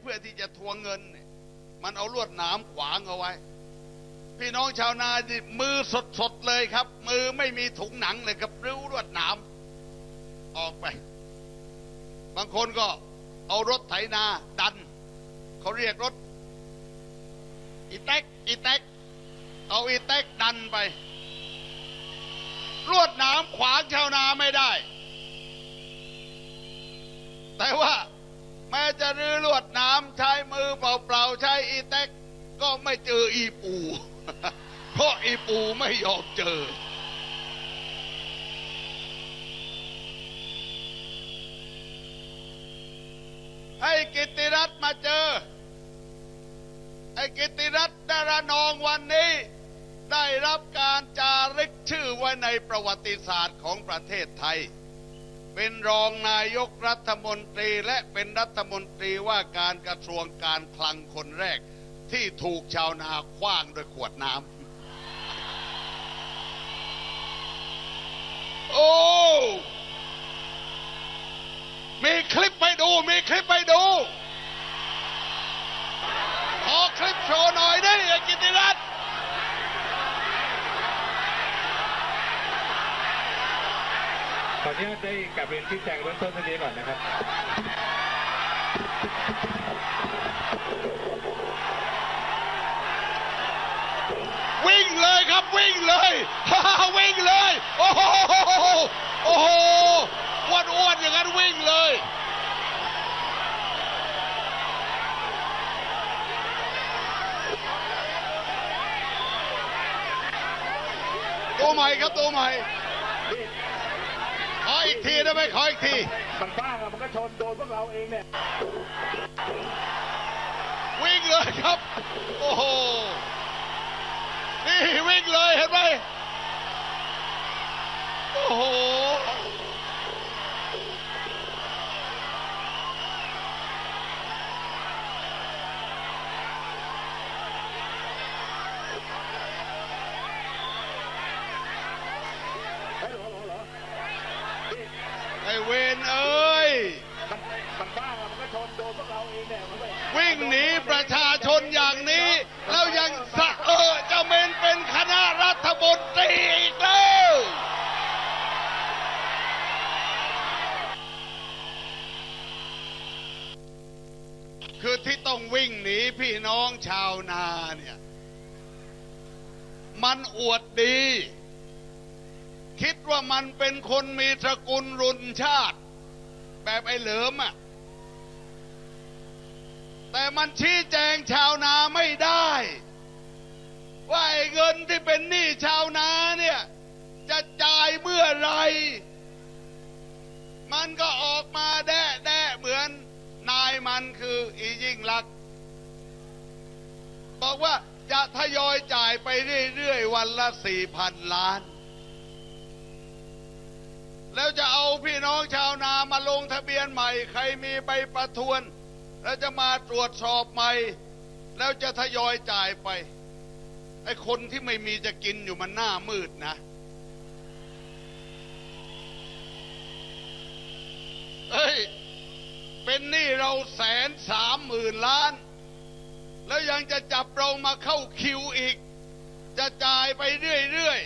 เพื่อที่จะทวงเงิน มันเอาลวดหนามขวางเอาไว้ พี่น้องชาวนานี่มือสดๆเลยครับ มือไม่มีถุงหนังเลยครับริ้วลวดหนามออกไป บางคนก็เอารถไถนาดัน เขาเรียกรถอีแท็กอีแท็กเอาอีแท็กดันไปลวดหนามขวางชาวนาไม่ได้ แต่ว่า แม้จะรื้อลวดนามใช้มือเปล่าๆใช้อีแท็กก็ไม่เจออีปู เพราะอีปูไม่ยอมเจอ ให้กิติรัตน์มาเจอ ไอ้กิตติรัตน์ดารานองวันนี้ ได้รับการจารึกชื่อไว้ในประวัติศาสตร์ของประเทศไทย เป็นรองนายกรัฐมนตรีและเป็นรัฐมนตรีว่าการกระทรวงการคลังคนแรก ที่ถูกชาวนาคว้างด้วยขวดน้ำโอ้มีคลิปไปดู มีคลิปไปดูขอคลิปโชว์หน่อยได้กิติรัตน์ ข ออนุญาตได้กลับเรียนชี้แจงเบื้องต้นเท่านี้ก่อนนะครับ วิ่งเลยครับวิ่งเลย วิ่งเลย โอ้โหโอ้โหอ้วนอ้วนๆอย่างนั้นวิ่งเลย ตัวใหม่ครับตัวใหม่ ขออีกที ได้ไหมขออีกทีมันบ้างอะมันก็ชนโดนพวกเราเองเนี่ย วิ่งเลยครับ โอ้โห นี่วิ่งเลยเห็นไหมโอ้โห เฮ้ยเหรอเหรอเหรอนี่ ไอเวนเอ้ย มันมันบ้างอะมันก็ชนโดนพวกเราเองเนี่ยมันไม่ วิ่งหนีประชาชนอย่างนี้ แล้วยังสะเออจะเมนเป็นคณะรัฐมนตรีอีกแล้วคือที่ต้องวิ่งหนีพี่น้อง ชาวนาเนี่ย มันอวดดี คิดว่ามันเป็นคนมีตระกูลรุนชาติ แบบไอ้เหลิมอะแต่มันชี้แจงชาวนาไม่ได้ ว่าไอ้เงินที่เป็นหนี้ชาวนาเนี่ย จะจ่ายเมื่อไหรมันก็ออกมา อกว่าจะทยอยจ่ายไปเรื่อยๆ วันละสี่พันล้าน แล้วจะเอาพี่น้องชาวนามาลงทะเบียนใหม่ ใครมีใบประทวน แล้วจะมาตรวจสอบใหม่ แล้วจะทยอยจ่ายไป ไอ้คนที่ไม่มีจะกินอยู่มันหน้ามืดนะเฮ้ย เป็นหนี้เราแสนสามหมื่นล้าน แล้วยังจะจับเรามาเข้าคิวอีก จะจ่ายไปเรื่อย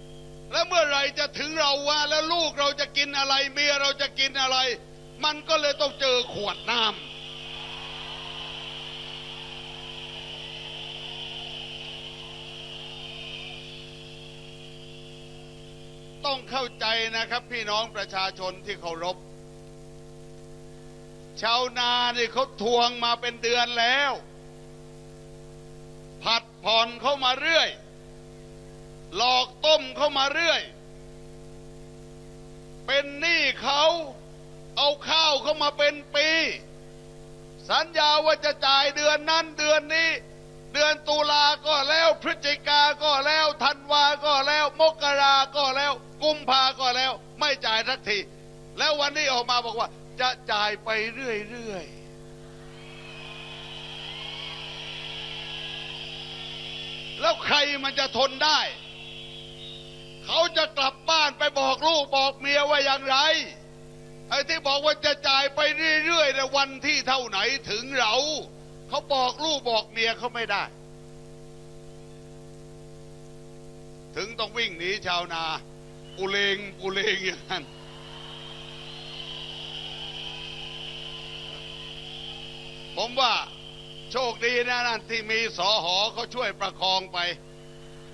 ๆ แล้วเมื่อไรจะถึงเราว่าแล้วลูกเราจะกินอะไร เมียเราจะกินอะไร มันก็เลยต้องเจอขวดน้ำต้องเข้าใจนะครับ พี่น้องประชาชนที่เคารพ ชาวนานี่เขาทวงมาเป็นเดือนแล้ว ผัดผ่อนเข้ามาเรื่อย หลอกต้มเข้ามาเรื่อย เป็นหนี้เขาเอาข้าวเข้ามาเป็นปี สัญญาว่าจะจ่ายเดือนนั้นเดือนนี้ เดือนตุลาก็แล้วพฤศจิกาก็แล้วธันวาก็แล้ว มกราก็แล้ว กุมภาก็แล้ว ไม่จ่ายสักที แล้ววันนี้ออกมาบอกว่า จะจ่ายไปเรื่อยๆ แล้วใครมันจะทนได้ เขาจะกลับบ้านไปบอกลูกบอกเมียว่าอย่างไรไอ้ที่บอกว่าจะจ่ายไปเรื่อยๆแต่วันที่เท่าไหนถึงเราเขาบอกลูกบอกเมียเขาไม่ได้ ถึงต้องวิ่งหนีชาวนาปูเลงปูเลงอย่างนั้นผมว่า โชคดีนะนั่นที่มีสอหอเขาช่วยประคองไป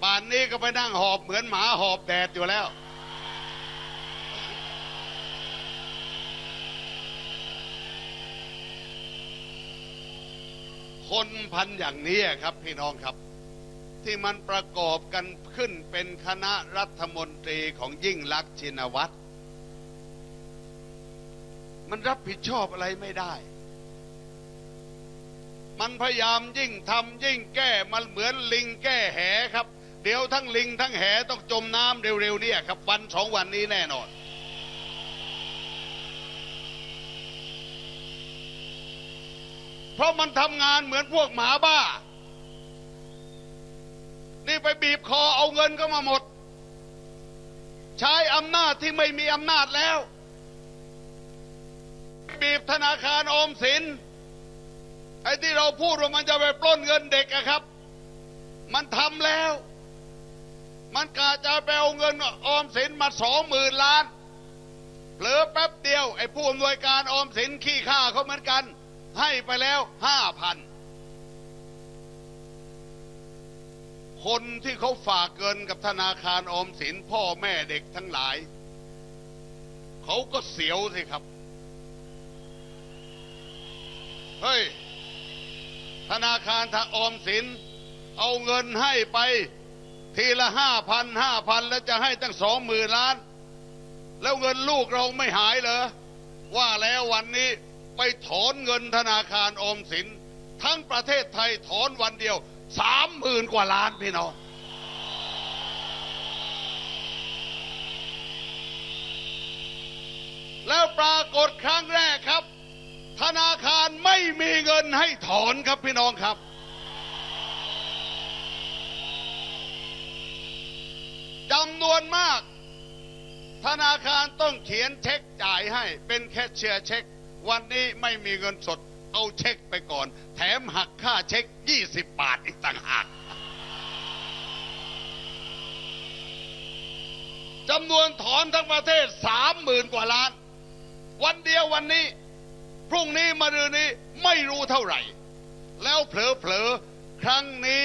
ป่านนี้ก็ไปนั่งหอบเหมือนหมาหอบแดดอยู่แล้ว คนพันอย่างนี้ครับพี่น้องครับ ที่มันประกอบกันขึ้นเป็นคณะรัฐมนตรีของยิ่งลักษณ์ชินวัตรมันรับผิดชอบอะไรไม่ได้ มันพยายามยิ่งทำยิ่งแก้มันเหมือนลิงแก้แหครับ เดี๋ยวทั้งลิงทั้งแหต้องจมน้ำเร็วๆเนี่ยครับ วันสองวันนี้แน่นอน เพราะมันทำงานเหมือนพวกหมาบ้า นี่ไปบีบคอเอาเงินก็มาหมด ใช้อำนาจที่ไม่มีอำนาจแล้ว บีบธนาคารออมสิน ไอ้ที่เราพูดว่ามันจะไปปล้นเงินเด็กอะครับ มันทำแล้ว มันกาจะไปเอาเงินออมสินมาสองหมื่นล้านเผลอแป๊บเดียวไอ้ผู้อำนวยการออมสินขี้ข้าเขาเหมือนกัน ให้ไปแล้วห้าพันคนที่เขาฝากเงินกับธนาคารออมสินพ่อแม่เด็กทั้งหลาย เขาก็เสียวสิครับ เฮ้ย ธนาคารออมสิน เอาเงินให้ไปทีละห้าพันห้าพันแล้วจะให้ตั้งสองหมื่นล้าน แล้วเงินลูกเราไม่หายเหรอ ว่าแล้ววันนี้ไปถอนเงินธนาคารออมสิน ทั้งประเทศไทยถอนวันเดียวสามหมื่นกว่าล้านพี่น้องแล้วปรากฏครั้งแรกครับ ธนาคาร ไม่มีเงินให้ถอนครับพี่น้องครับ จำนวนมาก ธนาคารต้องเขียนเช็คจ่ายให้ เป็นแคชเชียร์เช็ค วันนี้ไม่มีเงินสด เอาเช็คไปก่อน แถมหักค่าเช็ค 20 บาทอีกต่างหากจำนวนถอนทั้งประเทศสามหมื่นกว่าล้าน วันเดียววันนี้ รุ่งนี้มารืนนี้ไม่รู้เท่าไหร่ แล้วเผลอๆครั้งนี้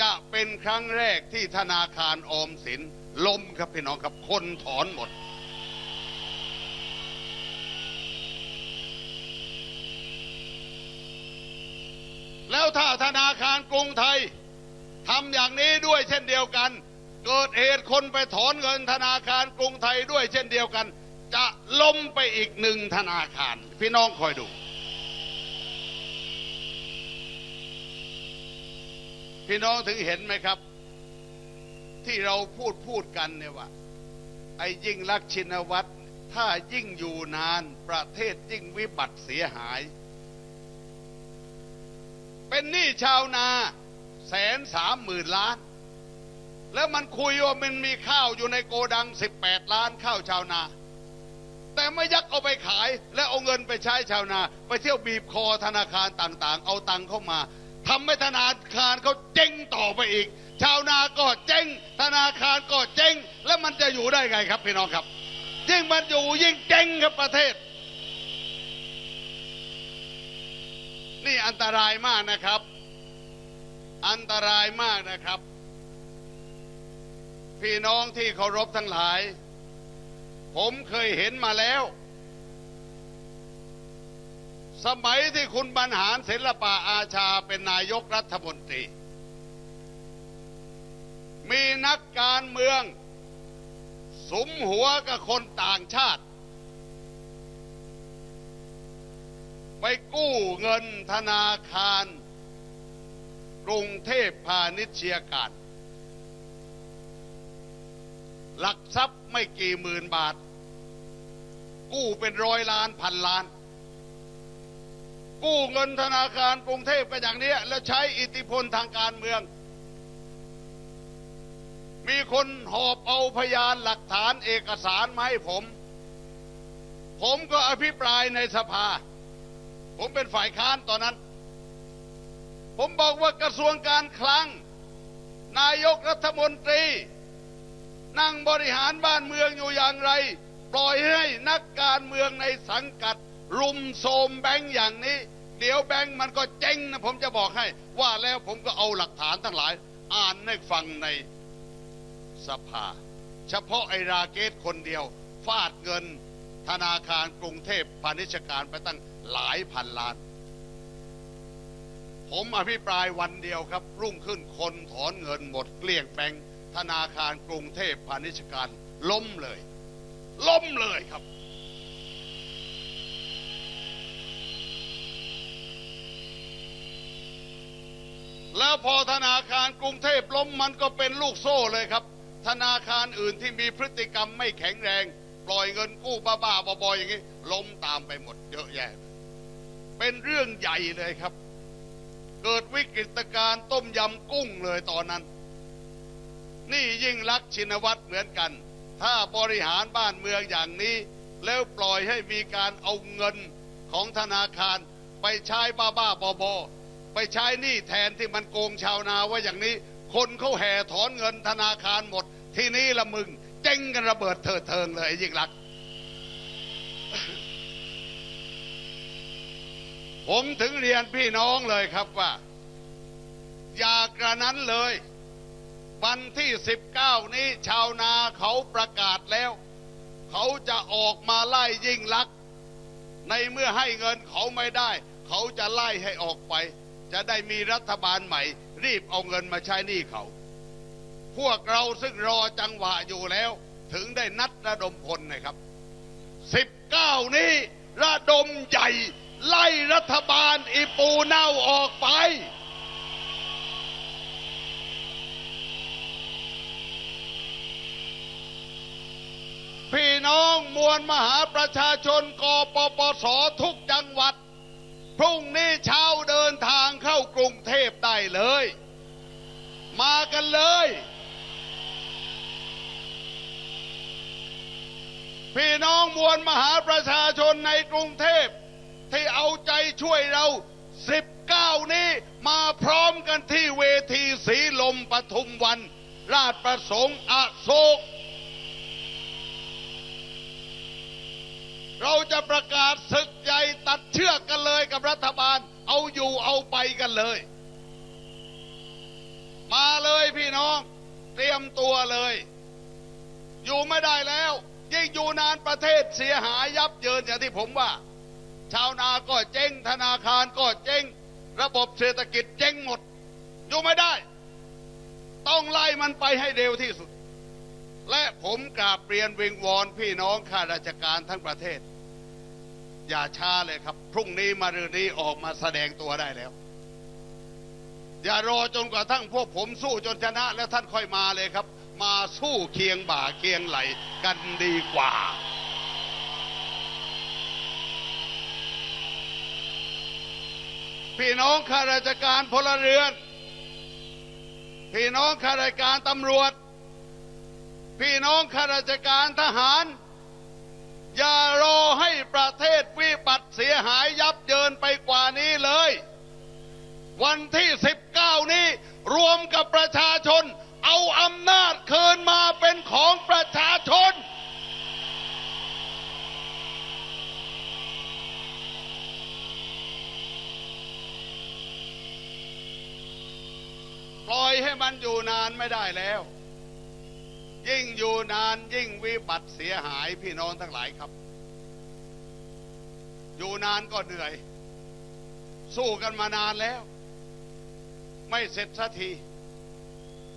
จะเป็นครั้งแรกที่ธนาคารออมสินล้มครับพี่น้องครับคนถอนหมด แล้วถ้าธนาคารกรุงไทยทำอย่างนี้ด้วยเช่นเดียวกัน เกิดเหตุคนไปถอนเงินธนาคารกรุงไทยด้วยเช่นเดียวกัน ล้มไปอีกหนึ่งธนาคาร พี่น้องคอยดู พี่น้องถึงเห็นไหมครับ ที่เราพูดพูดกันเนี่ยว่า ไอ้ยิ่งลักชินวัตรถ้ายิ่งอยู่นานประเทศยิ่งวิบัติเสียหาย เป็นหนี้ชาวนาแสนสามหมื่นล้าน แล้วมันคุยว่ามันมีข้าวอยู่ในโกดังสิบแปดล้านข้าวชาวนา แต่ไม่ยักเอาไปขาย และเอาเงินไปใช้ชาวนา ไปเที่ยวบีบคอธนาคารต่างๆ เอาตังเข้ามาทำให้ธนาคารเขาเจ๊งต่อไปอีก ชาวนาก็เจ๊งธนาคารก็เจ๊งแล้วมันจะอยู่ได้ไงครับพี่น้องครับ ยิ่งมันอยู่ยิ่งเจ๊งครับประเทศ นี่อันตรายมากนะครับ อันตรายมากนะครับ พี่น้องที่เคารพทั้งหลาย ผมเคยเห็นมาแล้ว สมัยที่คุณบรรหารศิลปะอาชาเป็นนายกรัฐมนตรี มีนักการเมือง สมหัวกับคนต่างชาติ ไปกู้เงินธนาคารกรุงเทพพาณิชยการ หลักทรัพย์ไม่กี่หมื่นบาท กู้เป็นร้อยล้านพันล้าน กู้เงินธนาคารกรุงเทพกันอย่างนี้แล้วใช้อิทธิพลทางการเมือง มีคนหอบเอาพยานหลักฐานเอกสารมาให้ผม ผมก็อภิปรายในสภา ผมเป็นฝ่ายค้านตอนนั้น ผมบอกว่ากระทรวงการคลัง นายกรัฐมนตรี นั่งบริหารบ้านเมืองอยู่อย่างไร ปล่อยให้นักการเมืองในสังกัด รุมโทมแบงค์อย่างนี้ เดี๋ยวแบงค์มันก็เจ๊งนะผมจะบอกให้ ว่าแล้วผมก็เอาหลักฐานทั้งหลาย อ่านให้ฟังในสภา เฉพาะไอราเกตคนเดียว ฟาดเงิน ธนาคารกรุงเทพพาณิชยการไปตั้งหลายพันล้านผมอภิปรายวันเดียวครับ รุ่งขึ้นคนถอนเงินหมดเกลี้ยงแบงค์ ธนาคารกรุงเทพพาณิชยการล้มเลย ล้มเลยครับ แล้วพอธนาคารกรุงเทพล้มมันก็เป็นลูกโซ่เลยครับ ธนาคารอื่นที่มีพฤติกรรมไม่แข็งแรง ปล่อยเงินกู้บ้าๆบอๆอย่างนี้ ล้มตามไปหมดเยอะแยะ เป็นเรื่องใหญ่เลยครับ เกิดวิกฤตการณ์ต้มยำกุ้งเลยตอนนั้น นี่ยิ่งรักชินวัตรเหมือนกัน ถ้าบริหารบ้านเมืองอย่างนี้ แล้วปล่อยให้มีการเอาเงินของธนาคาร ไปใช้บ้าๆบอๆไปใช้หนี้แทนที่มันโกงชาวนาว่าอย่างนี้ คนเขาแห่ถอนเงินธนาคารหมด ที่นี้ละมึง เจ๊งกันระเบิดเถิดเทิงเลยยิ่งรักผมถึงเรียนพี่น้องเลยครับว่า อย่ากระนั้นเลย วันที่ 19 นี้ชาวนาเขาประกาศแล้ว เขาจะออกมาไล่ยิ่งลัก ในเมื่อให้เงินเขาไม่ได้ เขาจะไล่ให้ออกไป จะได้มีรัฐบาลใหม่ รีบเอาเงินมาใช้หนี้เขา พวกเราซึ่งรอจังหวะอยู่แล้ว ถึงได้นัดระดมพลนะครับ 19 นี้ระดมใหญ่ ไล่รัฐบาลอีปูเน่าออกไป พี่น้องม วลมหาประชาชนกปปสทุกจังหวัด พรุ่งนี้เช้าเดินทางเข้ากรุงเทพได้เลย มากันเลย พี่น้องมวลมหาประชาชนในกรุงเทพ ที่เอาใจช่วยเรา 19 นี้มาพร้อมกันที่เวทีสีลมปทุมวัน ราชประสงค์อโศก เราจะประกาศศึกใหญ่ตัดเชือกกันเลยกับรัฐบาล เอาอยู่เอาไปกันเลย มาเลยพี่น้อง เตรียมตัวเลย อยู่ไม่ได้แล้ว ยิ่งอยู่นานประเทศเสียหายยับเยินอย่างที่ผมว่า ชาวนาก็เจ๊งธนาคารก็เจ๊งระบบเศรษฐกิจเจ๊งหมด อยู่ไม่ได้ ต้องไล่มันไปให้เร็วที่สุด และผมกราบเรียนวิงวอนพี่น้องข้าราชการทั้งประเทศ อย่าช้าเลยครับ พรุ่งนี้มารืนนี้ออกมาแสดงตัวได้แล้ว อย่ารอจนกระทั่งพวกผมสู้จนชนะแล้วท่านค่อยมาเลยครับ มาสู้เคียงบ่าเคียงไหลกันดีกว่า พี่น้องข้าราชการพลเรือน พี่น้องข้าราชการตำรวจ พี่น้องข้าราชการทหาร อย่ารอให้ประเทศวิบัติเสียหายยับเยินไปกว่านี้เลย วันที่ 19 นี้รวมกับประชาชน เอาอำนาจคืนมาเป็นของประชาชน ปล่อยให้มันอยู่นานไม่ได้แล้ว ยิ่งอยู่นานยิ่งวิบัติเสียหายพี่น้องทั้งหลายครับ อยู่นานก็เหนื่อย สู้กันมานานแล้ว ไม่เสร็จสักที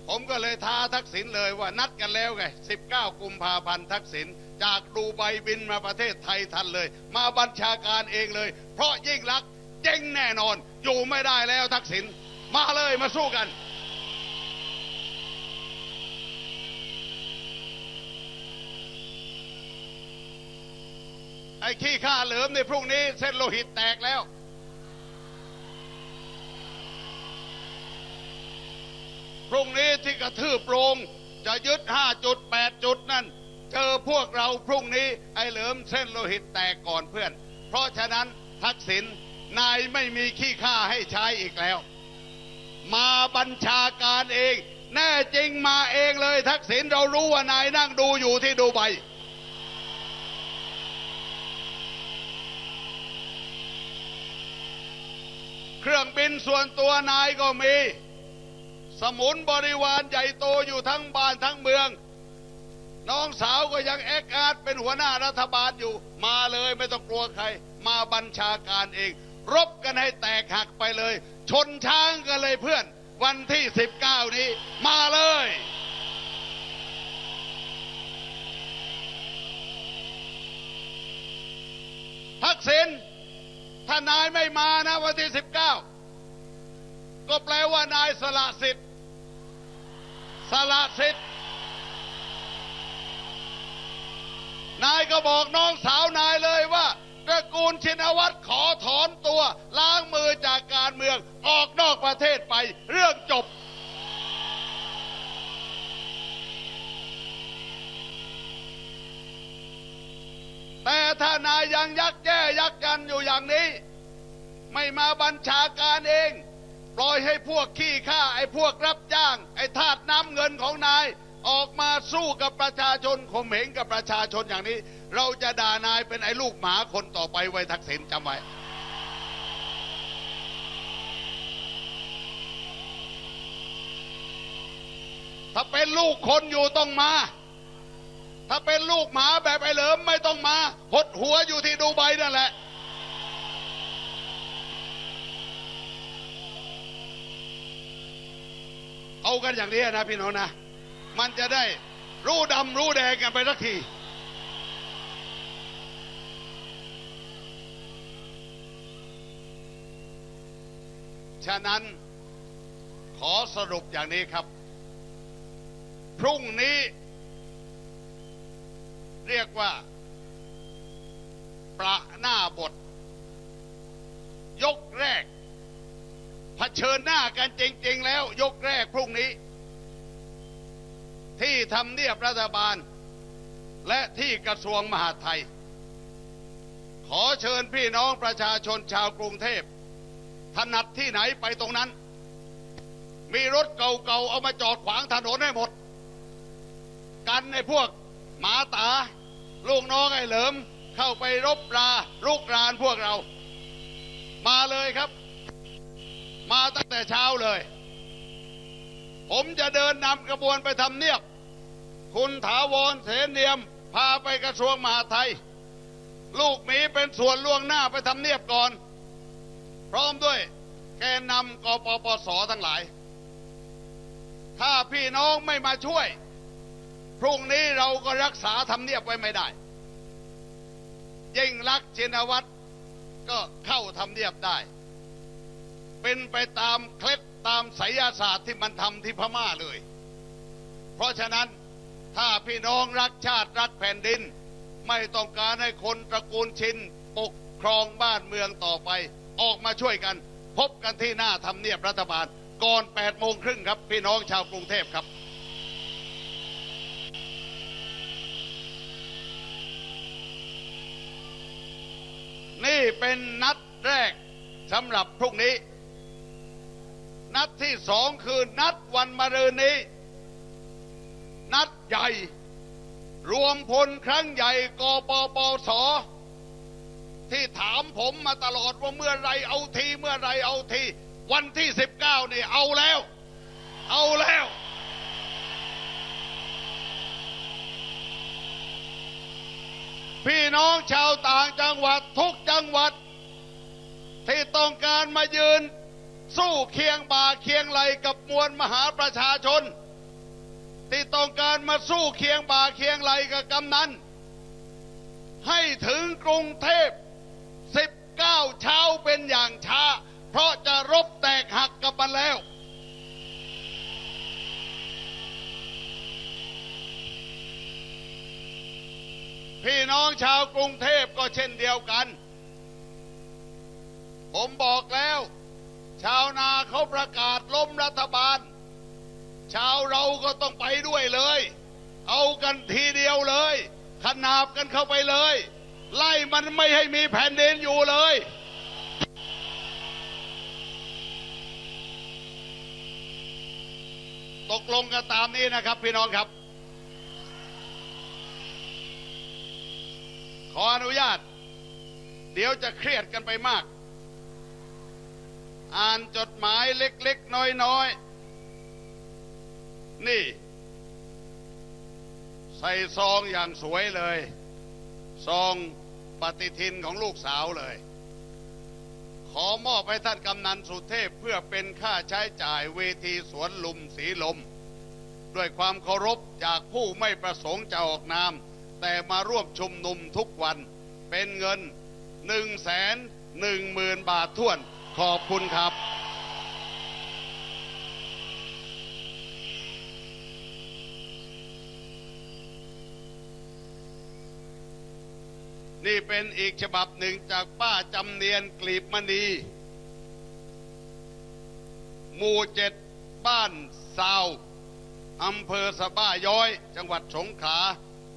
ผมก็เลยท้าทักษิณเลยว่านัดกันแล้วไง 19 กุมภาพันธ์ทักษิณจากดูไบบินมาประเทศไทยทันเลย มาบัญชาการเองเลย เพราะยิ่งรักเจ๊งแน่นอน อยู่ไม่ได้แล้วทักษิณมาเลยมาสู้กัน ไอ้ขี้ข้าเหลิมในพรุ่งนี้เส้นโลหิตแตกแล้ว พรุ่งนี้ที่กระทืบโรงจะยึดห้าจุดแปดจุดนั่น เจอพวกเราพรุ่งนี้ไอ้เหลิมเส้นโลหิตแตกก่อนเพื่อน เพราะฉะนั้นทักษิณนายไม่มีขี้ข้าให้ใช้อีกแล้ว มาบัญชาการเอง แน่จริงมาเองเลยทักษิณเรารู้ว่านายนั่งดูอยู่ที่ดูไบ เครื่องบินส่วนตัวนายก็มี สมุนบริวารใหญ่โตอยู่ทั้งบ้านทั้งเมือง น้องสาวก็ยังแอคอาร์ตเป็นหัวหน้ารัฐบาลอยู่ มาเลยไม่ต้องกลัวใคร มาบัญชาการเอง รบกันให้แตกหักไปเลย ชนช้างกันเลยเพื่อน วันที่ 19 นี้ มาเลยทักษิณ ถ้านายไม่มานะวันที่19ก็แปลว่านายสละสิทธิ์สละสิทธิ์นายก็บอกน้องสาวนายเลยว่าตระกูลชินวัตรขอถอนตัว ล้างมือจากการเมืองออกนอกประเทศไป เรื่องจบ แต่ถ้านายยังยักแย งนี้ ไม่มาบัญชาการเอง ปล่อยให้พวกขี้ข้าไอ้พวกรับจ้าง ไอ้ทาสน้ำเงินของนาย ออกมาสู้กับประชาชนข่มเหงกับประชาชนอย่างนี้ เราจะด่านายเป็นไอ้ลูกหมาคนต่อไปไว้ทักษิณจำไว้ถ้าเป็นลูกคนอยู่ต้องมา ถ้าเป็นลูกหมาแบบไอ้เหลิมไม่ต้องมา หดหัวอยู่ที่ดูไบนั่นแหละ เอากันอย่างนี้นะพี่น้องนะ มันจะได้รู้ดำรู้แดงกันไปสักที ฉะนั้นขอสรุปอย่างนี้ครับ พรุ่งนี้ เรียกว่า ประหน้าบท ยกแรก ชิญหน้ากันจริง ๆ แล้ว ยกแรกพรุ่งนี้ ที่ทำเนียบรัฐบาล และที่กระทรวงมหาดไทย ขอเชิญพี่น้องประชาชนชาวกรุงเทพถนัดที่ไหนไปตรงนั้น มีรถเก่าๆ เอามาจอดขวางถนนให้หมด กันในพวกหมาตา ลูกน้องไอ้เหลิม เข้าไปรบราลูกรานพวกเรา มาเลยครับ มาตั้งแต่เช้าเลย ผมจะเดินนำกระบวนไปทำเนียบ คุณถาวรเสนเนียม พาไปกระทรวงมหาดไทย ลูกหมีเป็นส่วนล่วงหน้าไปทำเนียบก่อน พร้อมด้วยแกนนำกปปสทั้งหลาย ถ้าพี่น้องไม่มาช่วย พรุ่งนี้เราก็รักษาทำเนียบไว้ไม่ได้ ยิ่งรักษณ์ชินวัตรก็เข้าทำเนียบได้ เป็นไปตามเคล็ดตามไสยศาสตร์ที่มันทำที่พม่าเลย เพราะฉะนั้นถ้าพี่น้องรักชาติรักแผ่นดิน ไม่ต้องการให้คนตระกูลชินปกครองบ้านเมืองต่อไป ออกมาช่วยกัน พบกันที่หน้าทำเนียบรัฐบาล ก่อน8โมงครึ่งครับ พี่น้องชาวกรุงเทพครับนี่เป็นนัดแรกสำหรับพรุ่งนี้ นัดที่สองคือนัดวันมะรืนนี้ นัดใหญ่ รวมพลครั้งใหญ่กปปส ที่ถามผมมาตลอดว่าเมื่อไรเอาทีเมื่อไรเอาที วันที่สิบเก้านี่เอาแล้ว เอาแล้ว พี่น้องชาวต่างจังหวัดทุกจังหวัด ที่ต้องการมายืน สู้เคียงบ่าเคียงไหลกับมวลมหาประชาชน ที่ต้องการมาสู้เคียงบ่าเคียงไหลกับกำนันให้ถึงกรุงเทพ 19 เช้าเป็นอย่างช้า เพราะจะรบแตกหักกับมันแล้ว พี่น้องชาวกรุงเทพก็เช่นเดียวกัน ผมบอกแล้ว ชาวนาเขาประกาศล้มรัฐบาล ชาวเราก็ต้องไปด้วยเลย เอากันทีเดียวเลย ขนาบกันเข้าไปเลย ไล่มันไม่ให้มีแผ่นดินอยู่เลยตกลงกันตามนี้นะครับพี่น้องครับ ขออนุญาต เดี๋ยวจะเครียดกันไปมาก อ่านจดหมายเล็กๆ น้อยๆ นี่ ใส่ซองอย่างสวยเลย ซองปฏิทินของลูกสาวเลย ขอมอบให้ท่านกำนันสุเทพเพื่อเป็นค่าใช้จ่ายเวทีสวนลุมสีลม ด้วยความเคารพจากผู้ไม่ประสงค์จะออกนาม แต่มาร่วมชุมนุมทุกวันเป็นเงินหนึ่งแสนหนึ่งหมื่นบาทท่วน ขอบคุณครับนี่เป็นอีกฉบับหนึ่งจากป้าจำเนียนกลีบมณี หมู่เจ็ดบ้านซาวอำเภอสะบ้าย้อย จังหวัดสงขลา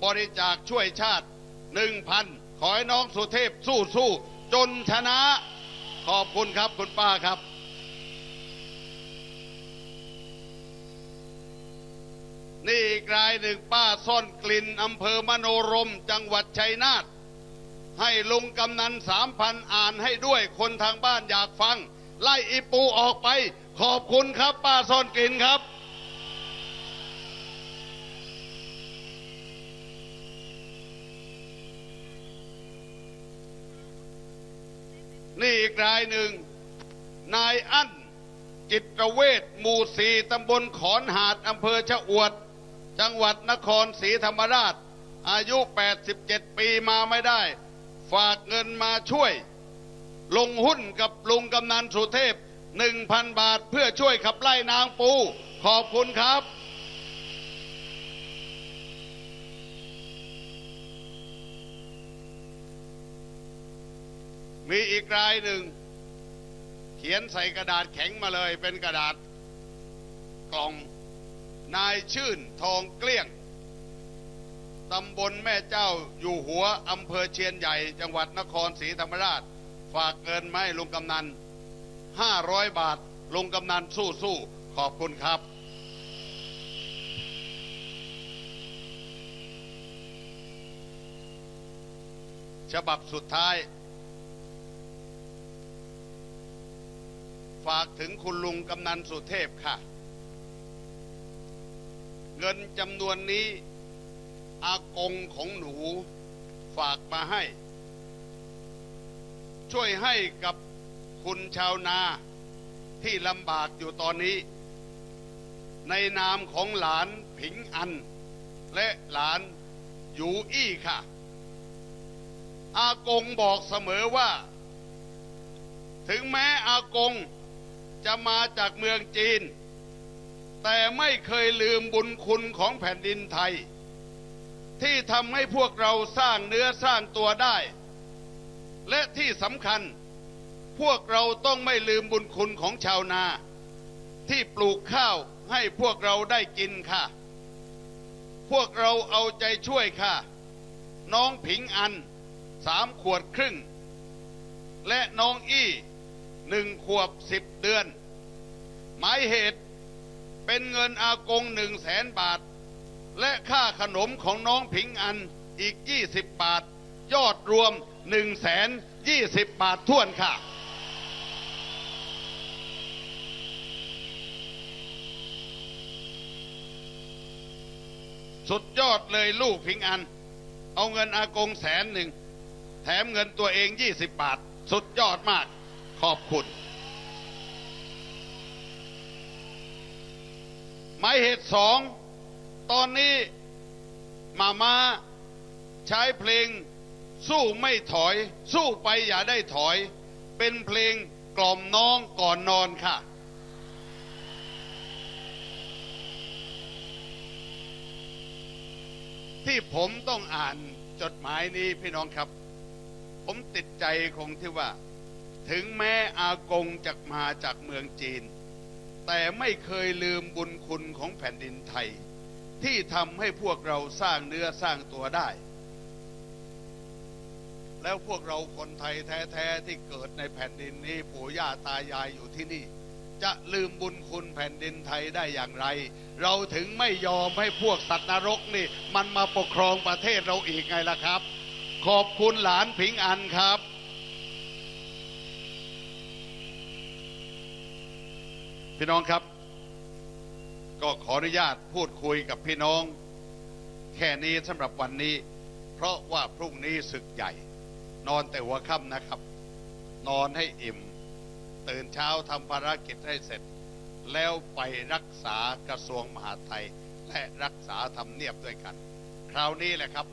บริจาคช่วยชาติหนึ่งพันขอให้น้องสุเทพสู้สู้ๆจนชนะ ขอบคุณครับคุณป้าครับ นี่อีกรายหนึ่งป้าซ่อนกลิ่นอำเภอมโนรม จังหวัดชัยนาทให้ลุงกำนันสามพันอ่านให้ด้วยคนทางบ้านอยากฟัง ไล่อีปูออกไป ขอบคุณครับ ป้าซ่อนกลิ่นครับ นี่อีกรายหนึ่ง นายอั้นจิตรเวทหมู่สีตำบลขอนหาดอำเภอชะอวด จังหวัดนครศรีธรรมราช อายุ 87 ปีมาไม่ได้ ฝากเงินมาช่วย ลงหุ้นกับลุงกำนันสุเทพ 1,000 บาทเพื่อช่วยขับไล่นางปู ขอบคุณครับ มีอีกรายหนึ่ง เขียนใส่กระดาษแข็งมาเลยเป็นกระดาษกล่องนายชื่นทองเกลี้ยงตำบลแม่เจ้าอยู่หัวอำเภอเชียนใหญ่ จังหวัดนครศรีธรรมราช ฝากเงินมาให้ลุงกำนันห้าร้อยบาทลุงกำนันสู้สู้ขอบคุณครับ ฉบับสุดท้าย ฝากถึงคุณลุงกำนันสุเทพค่ะ เงินจำนวนนี้อากงของหนูฝากมาให้ ช่วยให้กับคุณชาวนาที่ลำบากอยู่ตอนนี้ ในนามของหลานผิงอัน และหลานหยูอี้ค่ะ อากงบอกเสมอว่า ถึงแม้อากง จะมาจากเมืองจีน แต่ไม่เคยลืมบุญคุณของแผ่นดินไทย ที่ทำให้พวกเราสร้างเนื้อสร้างตัวได้ และที่สำคัญ พวกเราต้องไม่ลืมบุญคุณของชาวนา ที่ปลูกข้าวให้พวกเราได้กินค่ะ พวกเราเอาใจช่วยค่ะ น้องผิงอันสามขวดครึ่ง และน้องอี้ หนึ่งขวบสิบเดือน หมายเหตุเป็นเงินอากงหนึ่งแสนบาท และค่าขนมของน้องผิงอันอีกยี่สิบบาท ยอดรวมหนึ่งแสนยี่สิบบาทท่วนค่ะ สุดยอดเลยลูกผิงอัน เอาเงินอากงแสนหนึ่ง แถมเงินตัวเองยี่สิบบาท สุดยอดมาก ขอบคุณ หมายเหตุสอง ตอนนี้มามาใช้เพลง สู้ไม่ถอย สู้ไปอย่าได้ถอย เป็นเพลงกล่อมน้องก่อนนอนค่ะที่ผมต้องอ่านจดหมายนี้พี่น้องครับ ผมติดใจคงที่ว่า ถึงแม้อากงจะมาจากเมืองจีน แต่ไม่เคยลืมบุญคุณของแผ่นดินไทย ที่ทำให้พวกเราสร้างเนื้อสร้างตัวได้ แล้วพวกเราคนไทยแท้ๆที่เกิดในแผ่นดินนี้ปู่ย่าตายายอยู่ที่นี่ จะลืมบุญคุณแผ่นดินไทยได้อย่างไร เราถึงไม่ยอมให้พวกสัตว์นรกนี่ มันมาปกครองประเทศเราอีกไงล่ะครับ ขอบคุณหลานผิงอันครับ พี่น้องครับ ก็ขออนุญาตพูดคุยกับพี่น้อง แค่นี้สำหรับวันนี้ เพราะว่าพรุ่งนี้ศึกใหญ่ นอนแต่หัวค่ำนะครับ นอนให้อิ่ม ตื่นเช้าทำภารกิจให้เสร็จ แล้วไปรักษากระทรวงมหาดไทย และรักษาทำเนียบด้วยกัน คราวนี้แหละครับ